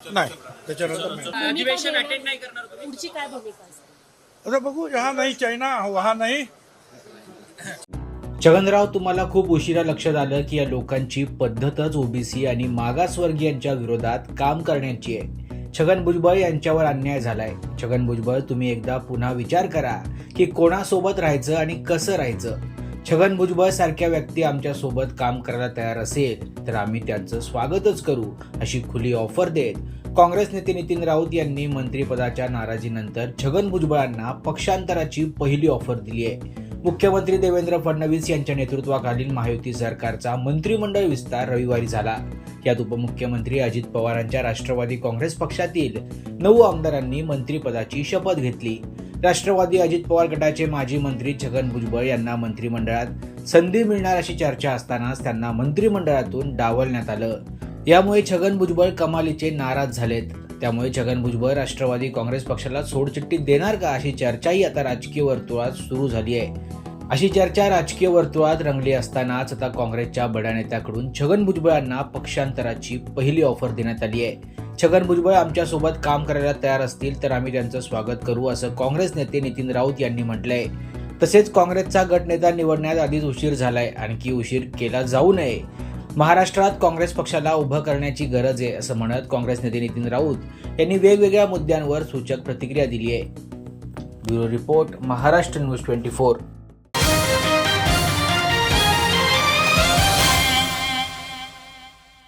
नाही त्याच्यानंतर नाही. अधिवेशन अटेंड नाही करणार तुम्ही? पुढची काय भूमिका असेल? आता बघू यहाँ नाही चायना वहाँ नाही. छगनराव तुम्हाला खूप उशिरा लक्षात आलं की या लोकांची पद्धतच ओबीसी आणि मागासवर्गीयांच्या विरोधात काम करण्याची आहे. छगन भुजबळ यांच्यावर अन्याय झालाय. छगन भुजबळ तुम्ही एकदा पुन्हा विचार करा की कोणासोबत राहायचं आणि कसं राहायचं? छगन भुजबळ सारख्या व्यक्ती आमच्यासोबत काम करायला तयार असेल तर आम्ही त्यांचं स्वागतच करू अशी खुली ऑफर देत काँग्रेस नेते नितीन राऊत यांनी मंत्रिपदाच्या नाराजीनंतर छगन भुजबळांना पक्षांतराची पहिली ऑफर दिली आहे. मुख्यमंत्री देवेंद्र फडणवीस यांच्या नेतृत्वाखालील महायुती सरकारचा मंत्रिमंडळ विस्तार रविवारी झाला. यात उपमुख्यमंत्री अजित पवारांच्या राष्ट्रवादी काँग्रेस पक्षातील नऊ आमदारांनी मंत्रिपदाची शपथ घेतली. राष्ट्रवादी अजित पवार गटाचे माजी मंत्री छगन भुजबळ यांना मंत्रिमंडळात संधी मिळणार अशी चर्चा असतानाच त्यांना मंत्रिमंडळातून डावलण्यात आलं. यामुळे छगन भुजबळ कमालीचे नाराज झालेत. त्यामुळे छगन भुजबळ राष्ट्रवादी काँग्रेस पक्षाला सोडचिठ्ठी देणार का अशी चर्चाही आता राजकीय वर्तुळात सुरू झाली आहे. अशी चर्चा राजकीय वर्तुळात रंगली असतानाच आता काँग्रेसच्या बड्या नेत्याकडून छगन भुजबळांना पक्षांतराची पहिली ऑफर देण्यात आली आहे. छगन भुजबळ आमच्यासोबत काम करायला तयार असतील तर आम्ही त्यांचं स्वागत करू असं काँग्रेस नेते नितीन राऊत यांनी म्हटलंय. तसेच काँग्रेसचा गटनेता निवडण्यात आधीच उशीर झालाय आणखी उशीर केला जाऊ नये. महाराष्ट्रात काँग्रेस पक्षाला उभं करण्याची गरज आहे असं म्हणत काँग्रेस नेते नितीन राऊत यांनी वेगवेगळ्या मुद्द्यांवर सूचक प्रतिक्रिया दिली आहे bureau report Maharashtra news twenty four.